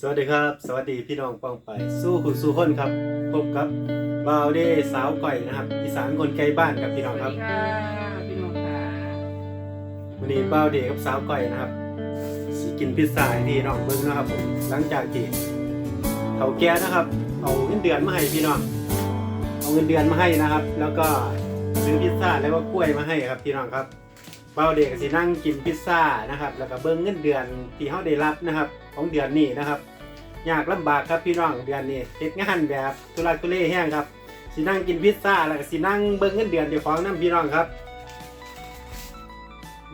สวัสดีครับ สวัสดีพี่น้องป้องไป สู้คุณสู้คนครับ พบกับบ่าวเดสาวก่อยนะครับอีสานคนไกลบ้านครับพี่น้องสควัรัสบดีค่ะพี่น้องค่ะวันนี้บ่าวเดกับสาวก่อยนะครับสิกินพิซซ่าให้พี่น้องเบิ่งนะครับผมหลังจากที่เขาแก่นะครับ เอาเงินเดือนมาให้พี่น้องเอาเงินเดือนมาให้นะครับ แล้วก็ซื้อพิซซ่าแล้วก็กล้วยมาให้ครับพี่น้องครับ บ่าวเดกสินั่งกินพิซซ่านะครับ แล้วก็เบิ่งเงินเดือนที่เขาได้รับนะครับ ของเดือนนี้นะครับยากลำบากครับพี่น้องเดือนนี้เฮ็ดงานแบบทุลักทุเลแห้งครับสินั่งกินพิซซ่าแล้วก็สินั่งเบิ่งเงินเดือนเจ้าของนํพี่น้องครับ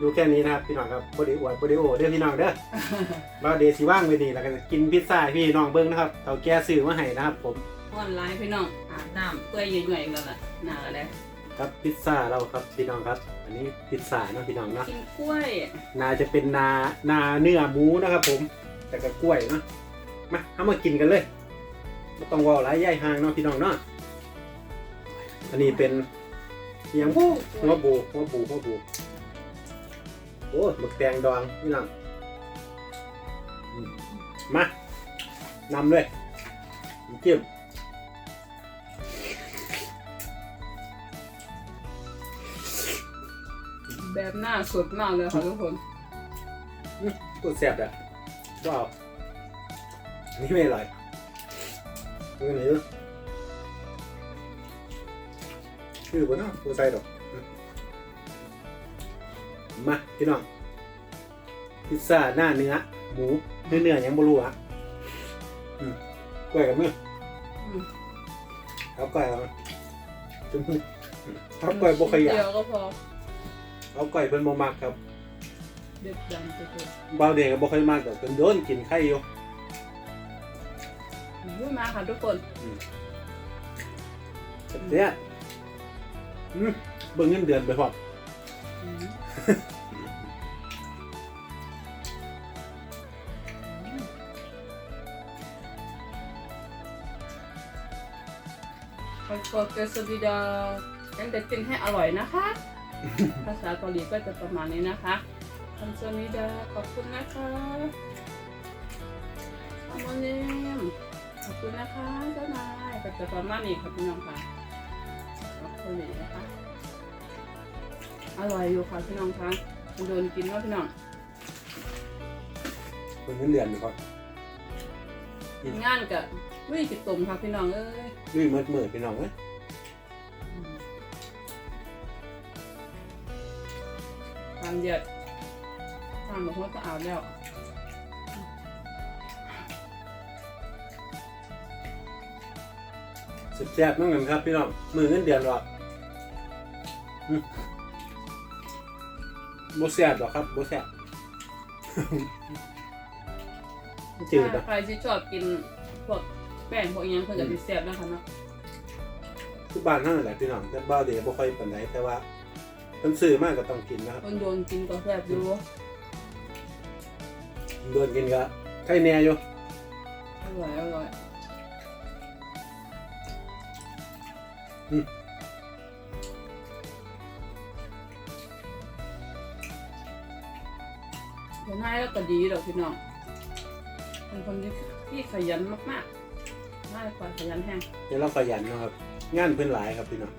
ดูแค่นี้นะครับพี่น้องครับบ่ได้อวดบ่ได้โอ้เด้อพี่น้องเด้อบ่าวเดสิว่างไว้นี่แล้วก็จะกินพิซซ่าให้พี่น้องเบิ่งนะครับเฒ่าแก่ซื้อมาให้นะครับผมออนไลน์พี่น้องอาบน้ำเปื่อยหน่อยๆกันละหนาแล้ว ครับพิซซ่าเราครับพี่น้องครับ อันนี้พิซซ่าเนาะพี่น้องเนาะกินกล้วยนาจะเป็นนานาเนื้อหมูนะครับ ผม แต่ก็กล้วยเนาะมาเอามากินกันเลยไม่ต้องเว่าหลายย่ายห่างเนาะพี่น้องเนาะอันนี้เป็นเสียงผู้หัวบูหัวบูหัวบูโอ้หมึกแดงดองพี่น้องอืมมานำเลยน้ำจิ้ม แบบหน้าสดมากเลยค่ะทุกคนตัวแซ่บอะว้าวนี่ไม่อร่อยนี่ไหนดูชื่อบ่เนาะตัวใส่ดอกมาพี่น้องพิซซ่าหน้าเนื้อหมูเนื้อเนื้อยังบ่รู้อะอืมกล้วยกับมืออืมเอากล้วยเอาจุ่มมือเอากล้วยบ่ขยันเดียวก็พอ เอากล้วยเพิ่นบ่มักครับเด็ดดันสุดบาวเด็กก็บ่ค่อยมักดอกเพิ่นโดนกินไข่อยู่ๆพูดมาค่ะทุกคนเนี้ยอืมเบิ่งเงินเดือนไปพร้อมอืมขอขอเกสบิดายังเด็ดกินให้อร่อยนะคะ ภาษาเกาหลีก็จะประมาณนี้นะคะคำสมิดาขอบคุณนะคะอมอนิมขอบคุณนะคะเจ้านายก็จะประมาณนี้ค่ะพี่น้องค่ะขอบคุณเลยนะคะ อร่อยอยู่ค่ะพี่น้องคะโดนกินแล้วพี่น้องเบิ่งเงินเดือนไปพร้อมงานกับวิ่งจิตตมค่ะพี่น้องเอ้ยลุยมืดมืดพี่น้องเอ้ย ทำเดือดทำแบบว่าก็เอาแล้วสุดแซ่บนั่งกันครับพี่น้องมือเงินเดือนหรอกอืมบ่แซ่บหรอกครับบ่แซ่บ จืดถ้าอะใครที่ชอบกินพวกแป้งพวกอิหยังเพื่อจะติดแซ่บนะคะเนาะทุกบ้านเท่านั้นแหละพี่น้องแต่บ้าวเด็กบ่ค่อยปานใดแต่ว่า เพิ่นซื้อมากก็ต้องกินนะครับคนโดนกินก็แซ่บอยู่โดนกินก็ไข่แหน่อยู่อร่อยอร่อยเดี๋ยวให้แล้วก็ดีดอกพี่น้องเป็นคนที่ที่ขยันมากๆน่าจะคอยขยันแห้งเดี๋ยวเราขยันนะครับ งานเพิ่นหลายครับพี่น้อง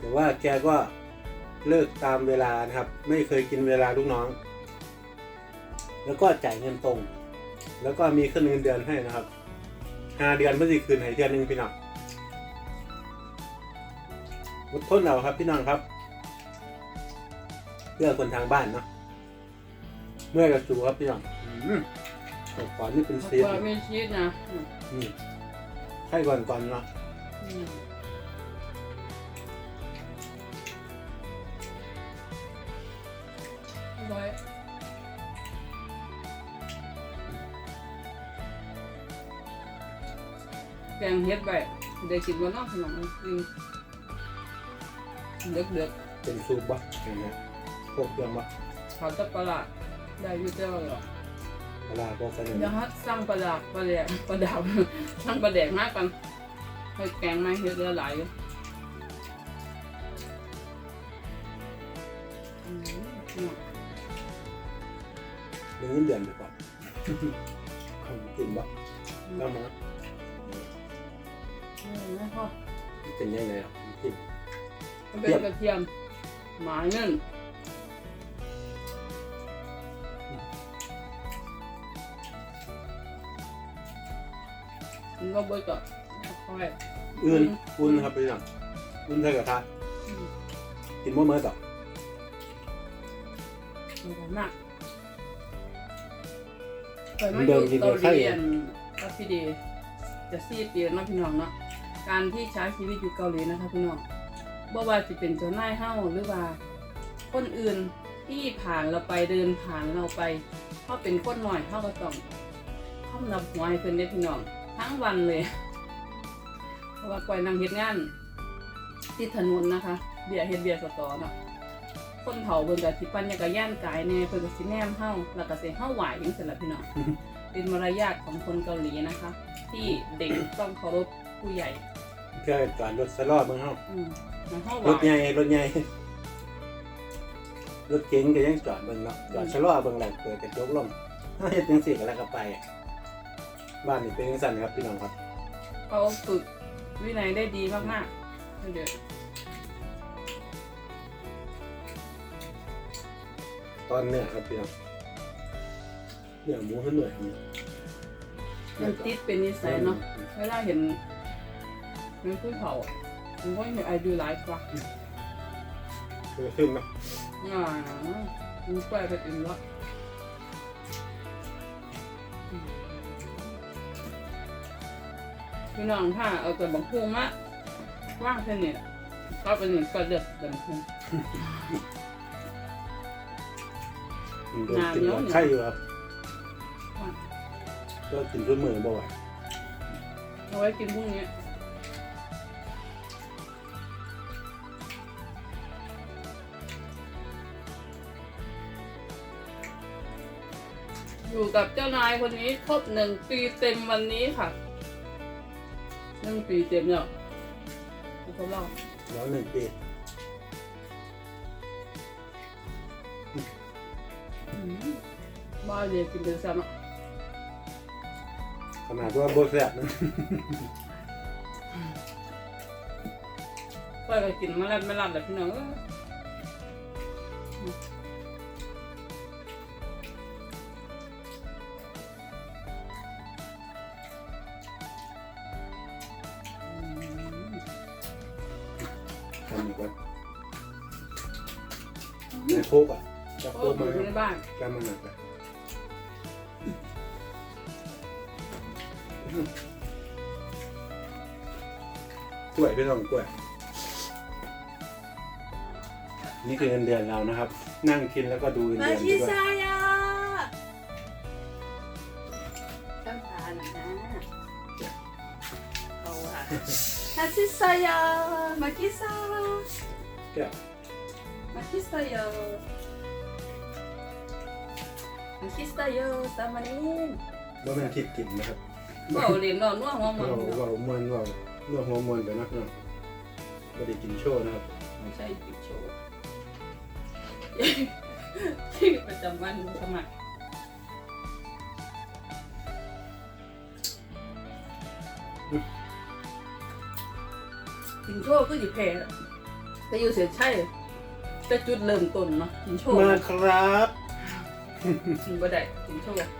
แต่ว่าแกก็เลิกตามเวลานะครับ ไม่เคยกินเวลาลูกน้อง แล้วก็จ่ายเงินตรง แล้วก็มีขึ้นเงินเดือนให้นะครับห้าเดือนเพื่อสิคืนให้เดือนหนึ่งพี่น้องอดทนเอาครับพี่น้องครับ เพื่อคนทางบ้านเนาะเมื่อยกับจูครับพี่น้องอืมก่อนนี่เป็นเพซีนราะว่ามีชีสนะอืมอืมให้ก่อนก่อนเนาะ ร่อยแกงเฮ็ดไปได้กินวันน้องขนมจริงเดือดเดือดเป็นซุปบะเห็นไหมพวกเครื่องบะๆเขาจะปลาร้าได้อยู่เจ้าเหรอปลาร้าพวกเสนเดี๋ยวฮัดสั่งปลาดาบปลาแดกปลาดาบสั่งปลาแดกมากกันให้แกงมาเฮ็ดละหลายอ มหนึ่งเงินเดือนไปก่อนกินบ่แล้วมั้งนี่นะพ่อเป็นยังไงอะกินมันเป็นกระเทียมหมาเงินมันก็เบิดก็ค่อยอื่นอุ่นครับพี่น้องอุ่นใส่กระทะอืมกินบ่เมื่อต่อมันก็มาก เคยมาอยู่เกาหลีอันก็พี่ดีจะซีปีแล้วเนาะพี่น้องเนาะการที่ใช้ชีวิตอยู่เกาหลีนะคะพี่น้องบ่ว่าจะเป็นเจ้านายเฮาหรือว่าคนอื่นที่ผ่านเราไปเดินผ่านเราไปเขาเป็นคนหน่อยเขาก็ต้องเข้านับหัวให้เพิ่นได้พี่น้อง ทั้งวันเลย เพราะว่าก่อยนางเฮ็ดงานที่ถนนนะคะ เบียร์เฮ็ดเบียร์สตอเนาะ คนเผาเบิ่งกับสิปั่นจักรยานกายแน่เพิ่นก็สิแนมเฮาแล้วก็สิเฮาไหวจังซี่ล่ะพี่น้อง เป็นมารยาทของคนเกาหลีนะคะ ที่เด็กต้องเคารพผู้ใหญ่ เพื่อจอดรถสลอดเบิ่งเฮาอืมแล้วเฮาไหวรถใหญ่รถใหญ่รถเก๋งก็ยังจอดเบิ่งเนาะจอดชะลอเบิ่งแล้วเปิดกระจกลงถ้าเฮ็ดจังซี่ก็แล้วก็ไป บ้านนี่เป็นจังซั่นครับพี่น้องครับ เขาฝึกวินัยได้ดีมากๆเดี๋ยว ตอนเนื้อครับพี่น้องเนื้อหมูให้เหนื่อยนี่มันติดเป็นนิสัยเนาะเวลาเห็นมันขึ้นเขาอะมันก็เห็นไอดูไลฟ์ว่ะคือขึ้นเนาะอ่ามันแปลไปอื่นละพี่น้องถ้าเอาแต่บังพุงมาว่างแค่นี้ก็เป็นหนึ่งก็เลือกแต่บังพุง มันโดนกินแล้วไข่อยู่ครับก็กินทุกมื้อบ่ไหวเอาไว้กินพรุ่งนี้อยู่กับเจ้านายคนนี้ครบหนึ่งปีเต็มวันนี้ค่ะหนึ่งปีเต็มเนี่ยเขาเล่าแล้วหนึ่งปี บ้าเรียนกินเป็นซ้ำอะขนาดว่าบ่แซ่บนะก็ไปกินมาแล้วไม่รับแต่พี่น้องเอ้ยทำอีกว่าในโคกอะจับโอ้โคกผมมาอยู่ในบ้านจำมันหนักเลย กล้วยพี่น้องกล้วย นี่คือเงินเดือนเรานะครับ นั่งกินแล้วก็ดูเงินมาเดือนไปชิด้วยซายาตั้งทานนะเอาอะมาชิซายามาชิซาแก้วมาชิซายามาชิซายาสามานินว่ามันคิดกินนะครับ เบาเรียนนอนนัวหัวมันเราเรามวนเราเรื่องฮอร์โมนไปนักเนาะไม่ได้กินโชว์นะครับไม่ใช่ติดโชว์ที่ประจำวันสมัครกินโชว์ก็อยู่แพ้แต่อยู่เสียใช่แต่จุดเริ่มต้นเนาะกินโชว์มาครับกินบ่ได้กินโชว์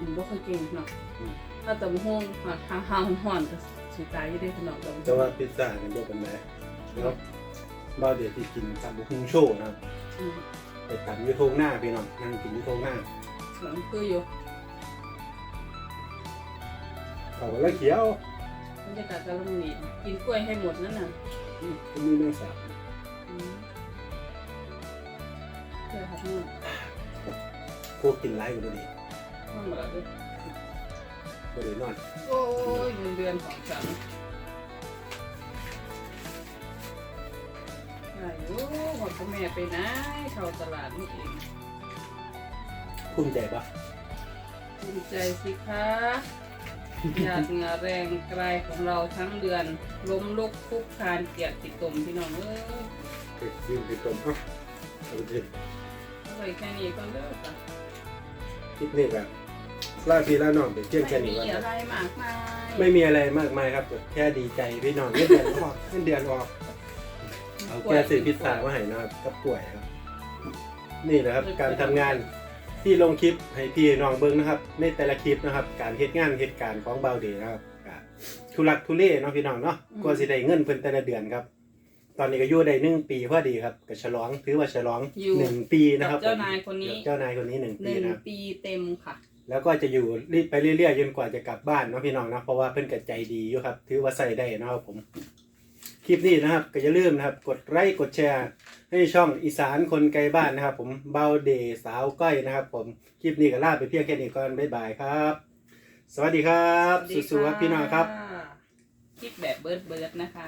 กินบ่ค่อยเก่งเนาะถ้าตำห้องทางหาห่อนๆก็สิตายอยู่ได้ขนาดตำแต่ว่าพิซซ่าเนี่ยบ่เป็นไรแล้วบ้าเดี๋ยวที่กินตำบุ้งโชว์นะครับอืมไปตำอยูโทงหน้าพี่น้องนั่งกินอยูโทงหน้าหลังคืออยู่เขาก็แล้วเขียวบรรยากาศกำลังดีกินกล้วยให้หมดนั่นน่ะอืมมีเรื่องสาวอืมเพื่อครับนู่นโคกกินไรก็บ่ดี นั่นหมดแล้วด้วยบ่ได้นอนโอ้ยเงินเดือนของฉันไหนโอ้หมดกับแม่ไปไหนเข้าตลาดนี่เองภูมิใจปะภูมิใจสิคะหยาดเหงื่อแรงกายของเราทั้งเดือน ล้มลุกคลุกคลานเกียรติกรมพี่น้องเอ้ยไปยืนไปตรงเอ้าเอาไปดิอาไว้แค่นี้ก็เลิกค่ะ คลิปนี้ก็ ลาพี่ลาน้องไปเที่ยงแค่ไม่นี้มีก่อนคอะรับไรมากมายไม่มีอะไรมากมายครับ แค่ดีใจพี่น้องเงินเดือนออกเงินเดือนออกเอาแค่ซื้อพิซซ่ามาให้นะครับกับกล้วยครับ นี่แหละครับการทำงานที่ลงคลิปให้พี่น้องเบิ้งนะครับ ในแต่ละคลิปนะครับ การเฮ็ดงานเหตุการณ์ของเบาเดย์นะครับก็ทุลักทุเลเนาะพี่น้องเนาะกว่าสิได้เงินเพิ่นแต่ละเดือนครับ ตอนนี้ก็อยู่ได้หนึ่งปีพอดีครับก็ฉลองถือว่าฉลองอยู่ หนึ่งปีนะคกัรับบเจ้านายคนนี้เจ้านายคนนี้หนึ่งหปีนึ่งนะครับ ปีเต็มค่ะ แล้วก็จะอยู่รีบไปเรื่อยๆจนกว่าจะกลับบ้านเนาะพี่น้องเนาะเพราะว่าเพิ่นก็ใจดีอยู่ครับ ถือว่าใส่ได้นะครับผม คลิปนี้นะครับ ก็อย่าลืมนะครับ กดไลค์กดแชร์ ให้ช่องอีสานคนไกลบ้านนะครับ ผมเบาเดย์สาวก้อยนะครับ ผมคลิปนี้ก็ลาไปเพียงแค่นี้ก่อนบ๊ายบายครับ สวัสดีครับ สวัสดีสู้ๆครับพี่น้องครับะคลิปแบบเบิร์ดเบิร์ดๆนะคะ